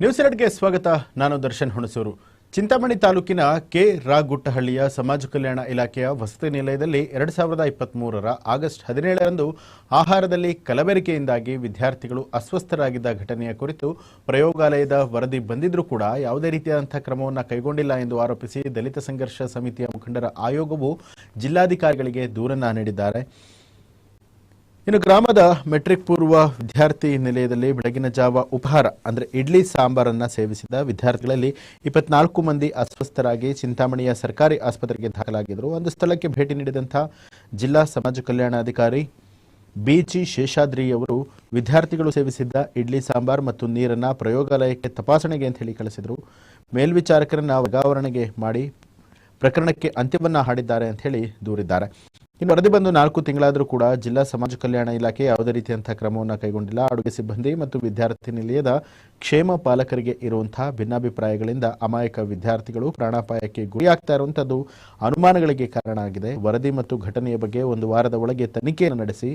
News ಎರಡ್ಗೆ ಸ್ವಾಗತ. ನಾನು ದರ್ಶನ್ ಹುಣಸೂರು. ಚಿಂತಾಮಣಿ ತಾಲೂಕಿನ ಕೆ ರಾಗುಟ್ಟಹಳ್ಳಿಯ ಸಮಾಜ ಕಲ್ಯಾಣ ಇಲಾಖೆಯ ವಸತಿ ನಿಲಯದಲ್ಲಿ ಎರಡು ಸಾವಿರದ ಇಪ್ಪತ್ತ್ಮೂರರ ಆಗಸ್ಟ್ ಹದಿನೇಳರಂದು ಆಹಾರದಲ್ಲಿ ಕಲಬೆರಕೆಯಿಂದಾಗಿ ವಿದ್ಯಾರ್ಥಿಗಳು ಅಸ್ವಸ್ಥರಾಗಿದ್ದ ಘಟನೆಯ ಕುರಿತು ಪ್ರಯೋಗಾಲಯದ ವರದಿ ಬಂದಿದ್ದರೂ ಕೂಡ ಯಾವುದೇ ರೀತಿಯಾದಂಥ ಕ್ರಮವನ್ನು ಕೈಗೊಂಡಿಲ್ಲ ಎಂದು ಆರೋಪಿಸಿ ದಲಿತ ಸಂಘರ್ಷ ಸಮಿತಿಯ ಮುಖಂಡರ ಆಯೋಗವು ಜಿಲ್ಲಾಧಿಕಾರಿಗಳಿಗೆ ದೂರನ್ನು ನೀಡಿದ್ದಾರೆ. ಇನ್ನು ಗ್ರಾಮದ ಮೆಟ್ರಿಕ್ ಪೂರ್ವ ವಿದ್ಯಾರ್ಥಿ ನಿಲಯದಲ್ಲಿ ಬೆಳಗಿನ ಜಾವ ಉಪಹಾರ, ಅಂದರೆ ಇಡ್ಲಿ ಸಾಂಬಾರನ್ನ ಸೇವಿಸಿದ ವಿದ್ಯಾರ್ಥಿಗಳಲ್ಲಿ ಇಪ್ಪತ್ನಾಲ್ಕು ಮಂದಿ ಅಸ್ವಸ್ಥರಾಗಿ ಚಿಂತಾಮಣಿಯ ಸರ್ಕಾರಿ ಆಸ್ಪತ್ರೆಗೆ ದಾಖಲಾಗಿದ್ದರು. ಒಂದು ಸ್ಥಳಕ್ಕೆ ಭೇಟಿ ನೀಡಿದಂಥ ಜಿಲ್ಲಾ ಸಮಾಜ ಕಲ್ಯಾಣಾಧಿಕಾರಿ ಬಿಜಿ ಶೇಷಾದ್ರಿಯವರು ವಿದ್ಯಾರ್ಥಿಗಳು ಸೇವಿಸಿದ್ದ ಇಡ್ಲಿ ಸಾಂಬಾರ್ ಮತ್ತು ನೀರನ್ನ ಪ್ರಯೋಗಾಲಯಕ್ಕೆ ತಪಾಸಣೆಗೆ ಅಂತ ಹೇಳಿ ಕಳಿಸಿದರು. ಮೇಲ್ವಿಚಾರಕರನ್ನ ವರ್ಗಾವಣೆಗೆ ಮಾಡಿ ಪ್ರಕರಣಕ್ಕೆ ಅಂತ್ಯವನ್ನ ಹಾಡಿದ್ದಾರೆ ಅಂತ ಹೇಳಿ ದೂರಿದ್ದಾರೆ. ಇನ್ನು ವರದಿ ಬಂದು ನಾಲ್ಕು ತಿಂಗಳಾದರೂ ಕೂಡ ಜಿಲ್ಲಾ ಸಮಾಜ ಕಲ್ಯಾಣ ಇಲಾಖೆ ಯಾವುದೇ ರೀತಿಯಂತಹ ಕ್ರಮವನ್ನು ಕೈಗೊಂಡಿಲ್ಲ. ಅಡುಗೆ ಸಿಬ್ಬಂದಿ ಮತ್ತು ವಿದ್ಯಾರ್ಥಿ ನಿಲಯದ ಕ್ಷೇಮ ಪಾಲಕರಿಗೆ ಇರುವಂತಹ ಭಿನ್ನಾಭಿಪ್ರಾಯಗಳಿಂದ ಅಮಾಯಕ ವಿದ್ಯಾರ್ಥಿಗಳು ಪ್ರಾಣಾಪಾಯಕ್ಕೆ ಗುರಿಯಾಗ್ತಾ ಇರುವಂಥದ್ದು ಅನುಮಾನಗಳಿಗೆ ಕಾರಣ ಆಗಿದೆ. ವರದಿ ಮತ್ತು ಘಟನೆಯ ಬಗ್ಗೆ ಒಂದು ವಾರದ ಒಳಗೆ ತನಿಖೆಯನ್ನು ನಡೆಸಿ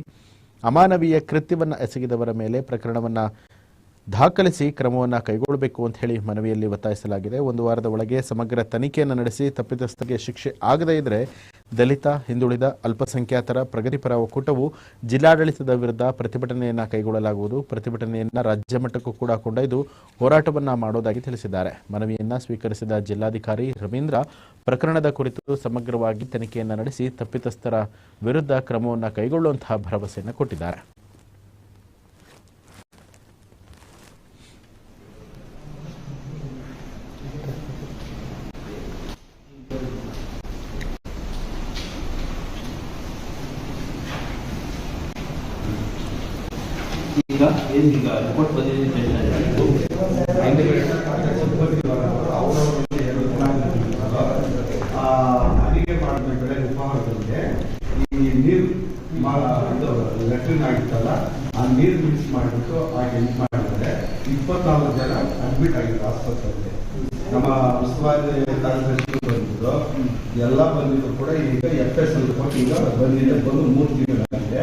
ಅಮಾನವೀಯ ಕೃತ್ಯವನ್ನು ಎಸಗಿದವರ ಮೇಲೆ ಪ್ರಕರಣವನ್ನು ದಾಖಲಿಸಿ ಕ್ರಮವನ್ನು ಕೈಗೊಳ್ಳಬೇಕು ಅಂತ ಹೇಳಿ ಮನವಿಯಲ್ಲಿ ಒತ್ತಾಯಿಸಲಾಗಿದೆ. ಒಂದು ವಾರದ ಒಳಗೆ ಸಮಗ್ರ ತನಿಖೆಯನ್ನು ನಡೆಸಿ ತಪ್ಪಿತಸ್ಥರಿಗೆ ಶಿಕ್ಷೆ ಆಗದೇ ಇದ್ದರೆ ದಲಿತ, ಹಿಂದುಳಿದ, ಅಲ್ಪಸಂಖ್ಯಾತರ ಪ್ರಗತಿಪರ ಒಕ್ಕೂಟವು ಜಿಲ್ಲಾಡಳಿತದ ವಿರುದ್ಧ ಪ್ರತಿಭಟನೆಯನ್ನು ಕೈಗೊಳ್ಳಲಾಗುವುದು. ಪ್ರತಿಭಟನೆಯನ್ನು ರಾಜ್ಯ ಮಟ್ಟಕ್ಕೂ ಕೂಡ ಕೊಂಡೊಯ್ದು ಹೋರಾಟವನ್ನು ಮಾಡೋದಾಗಿ ತಿಳಿಸಿದ್ದಾರೆ. ಮನವಿಯನ್ನು ಸ್ವೀಕರಿಸಿದ ಜಿಲ್ಲಾಧಿಕಾರಿ ರವೀಂದ್ರ, ಪ್ರಕರಣದ ಕುರಿತು ಸಮಗ್ರವಾಗಿ ತನಿಖೆಯನ್ನು ನಡೆಸಿ ತಪ್ಪಿತಸ್ಥರ ವಿರುದ್ಧ ಕ್ರಮವನ್ನು ಕೈಗೊಳ್ಳುವಂತಹ ಭರವಸೆಯನ್ನು ಕೊಟ್ಟಿದ್ದಾರೆ. ಈಗ ಏನು ಈಗ ರಿಪೋರ್ಟ್ ಬಂದಿದೆ ಅಡಿಗೆ ಮಾಡಬೇಕಾದ್ರೆ ಉಪಹಾರದಲ್ಲಿ ಈ ನೀರು ಲೆಟ್ರಿನ್ ಆಗಿತ್ತಲ್ಲ, ಆ ನೀರು ಮಿಕ್ಸ್ ಮಾಡಿಬಿಟ್ಟು ಹಾಗೆ ಇದು ಮಾಡಿದ್ರೆ ಇಪ್ಪತ್ನಾಲ್ಕು ಜನ ಅಡ್ಮಿಟ್ ಆಗಿದ್ರು ಆಸ್ಪತ್ರೆಯಲ್ಲಿ. ನಮ್ಮ ಉಸ್ತುವಾರಿ ಕಾರ್ಯದರ್ಶಿ ಬಂದಿದ್ರು ಎಲ್ಲ ಬಂದಿದ್ರು ಕೂಡ ಈಗ ಎಫ್ ಎಸ್ ಎಲ್ ರಿಪೋರ್ಟ್ ಈಗ ಬಂದಿದೆ, ಬಂದು ಮೂರು ತಿಂಗಳಾಗಿದೆ.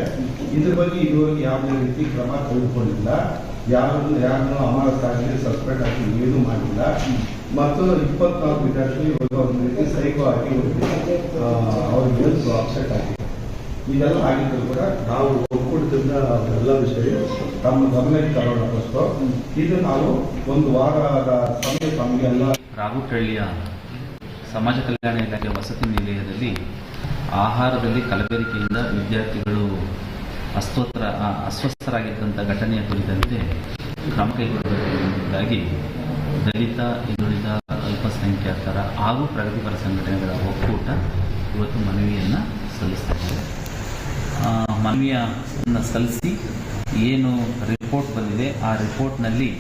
ಇದ್ರ ಬಗ್ಗೆ ಇದುವರೆಗೆ ಯಾವುದೇ ರೀತಿ ಕ್ರಮ ತೆಗೆದುಕೊಂಡಿಲ್ಲ. ಯಾರನ್ನು ಯಾರನ್ನು ಅಮಾನತಾಗಲಿ ಸಸ್ಪೆಂಡ್ ಆಗಲಿ ಏನೂ ಮಾಡಿಲ್ಲ. ಮತ್ತು ಇಪ್ಪತ್ನಾಲ್ಕು ವಿದ್ಯಾರ್ಥಿಗಳು ಇವಾಗ ಒಂದು ರೀತಿ ಸೈಕೋ ಆಗಿ ಅವ್ರಿಗೆ ಅಪ್ಸೆಟ್ ಆಗಿದೆ. ಇದೆಲ್ಲ ಆಗಿದ್ರು ಕೂಡ ನಾವು ಒಕ್ಕೂಟದಿಂದ ಎಲ್ಲ ವಿಷಯ ತಮ್ಮ ಗಮನಕ್ಕೆ ತರೋಣ ಫಸ್ಟು ಇದು ನಾವು ಒಂದು ವಾರದ ಸಮಯ ತಮಗೆಲ್ಲ ರಾಗುಟಳ್ಳಿಯ ಸಮಾಜ ಕಲ್ಯಾಣ ಇಲಾಖೆ ವಸತಿ ನಿಲಯದಲ್ಲಿ ಆಹಾರದಲ್ಲಿ ಕಲಬೆರಕೆಯಿಂದ ವಿದ್ಯಾರ್ಥಿಗಳು ಅಸ್ವಸ್ಥ ಅಸ್ವಸ್ಥರಾಗಿದ್ದಂಥ ಘಟನೆಯ ಕುರಿತಂತೆ ಕ್ರಮ ಕೈಗೊಳ್ಳಬೇಕಾಗಿ ದಲಿತ, ಹಿಂದುಳಿದ, ಅಲ್ಪಸಂಖ್ಯಾತರ ಹಾಗೂ ಪ್ರಗತಿಪರ ಸಂಘಟನೆಗಳ ಒಕ್ಕೂಟ ಇವತ್ತು ಮನವಿಯನ್ನು ಸಲ್ಲಿಸ್ತಾ ಮನವಿಯನ್ನು ಸಲ್ಲಿಸಿ ಏನು ರಿಪೋರ್ಟ್ ಬಂದಿದೆ, ಆ ರಿಪೋರ್ಟ್ನಲ್ಲಿ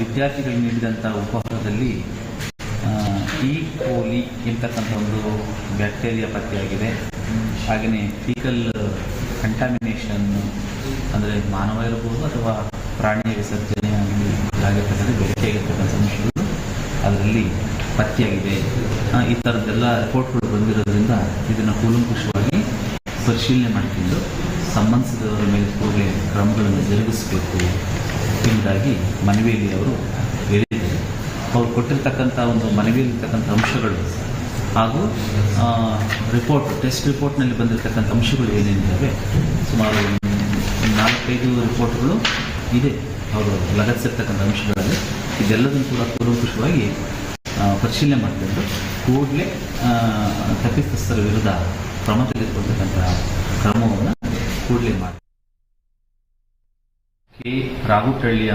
ವಿದ್ಯಾರ್ಥಿಗಳು ನೀಡಿದಂಥ ಉಪಹಾರದಲ್ಲಿ ಈ ಕೋಲಿ ಇರ್ತಕ್ಕಂಥ ಒಂದು ಬ್ಯಾಕ್ಟೀರಿಯಾ ಪತ್ತೆಯಾಗಿದೆ. ಹಾಗೆಯೇ ಫೀಕಲ್ ಕಂಟಾಮಿನೇಷನ್ ಅಂದರೆ ಮಾನವ ಇರಬಹುದು ಅಥವಾ ಪ್ರಾಣಿಯ ವಿಸರ್ಜನೆ ಆಗಿರ್ತಕ್ಕಂಥ ಬೆಳಕೆಯಾಗಿರ್ತಕ್ಕಂಥ ಅಂಶಗಳು ಅದರಲ್ಲಿ ಪತ್ತೆಯಾಗಿದೆ. ಈ ಥರದ್ದೆಲ್ಲ ರಿಪೋರ್ಟ್ಗಳು ಬಂದಿರೋದ್ರಿಂದ ಇದನ್ನು ಕೂಲಂಕುಷವಾಗಿ ಪರಿಶೀಲನೆ ಮಾಡಿಕೊಂಡು ಸಂಬಂಧಿಸಿದವರ ಮೇಲೆ ಕೂಡಲೇ ಕ್ರಮಗಳನ್ನು ಜರುಗಿಸಬೇಕು. ಎಂಬುದಾಗಿ ಮನವಿಯಲ್ಲಿ ಅವರು ಅವರು ಕೊಟ್ಟಿರ್ತಕ್ಕಂಥ ಒಂದು ಮನವಿಯಲ್ಲಿರ್ತಕ್ಕಂಥ ಅಂಶಗಳು ಹಾಗೂ ರಿಪೋರ್ಟ್ ಟೆಸ್ಟ್ ರಿಪೋರ್ಟ್ನಲ್ಲಿ ಬಂದಿರತಕ್ಕಂಥ ಅಂಶಗಳು ಏನೇನಿದ್ದಾವೆ, ಸುಮಾರು ನಾಲ್ಕೈದು ರಿಪೋರ್ಟ್ಗಳು ಇದೆ ಅವರು ಲಗತ್ತಿರ್ತಕ್ಕಂಥ ಅಂಶಗಳಲ್ಲಿ. ಇದೆಲ್ಲದನ್ನು ಕೂಡ ಕೂಲಂಕುಷವಾಗಿ ಪರಿಶೀಲನೆ ಮಾಡಿಕೊಂಡು ಕೂಡಲೇ ತಪ್ಪಿತಸ್ಥರ ವಿರುದ್ಧ ಕ್ರಮ ತೆಗೆದುಕೊಳ್ತಕ್ಕಂಥ ಕ್ರಮವನ್ನು ಕೂಡಲೇ ಮಾಡಿ. ಕೆ. ರಾಹುಟಳ್ಳಿಯ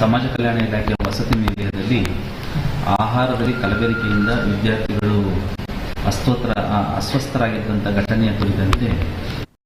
ಸಮಾಜ ಕಲ್ಯಾಣ ಇಲಾಖೆಯ ವಸತಿ ನಿಲಯದಲ್ಲಿ ಆಹಾರದಲ್ಲಿ ಕಲಬೆರಕೆಯಿಂದ ವಿದ್ಯಾರ್ಥಿಗಳು ಅಸ್ತೋತ್ರ ಅಸ್ವಸ್ಥರಾಗಿದ್ದಂಥ ಘಟನೆಯ ಕುರಿತಂತೆ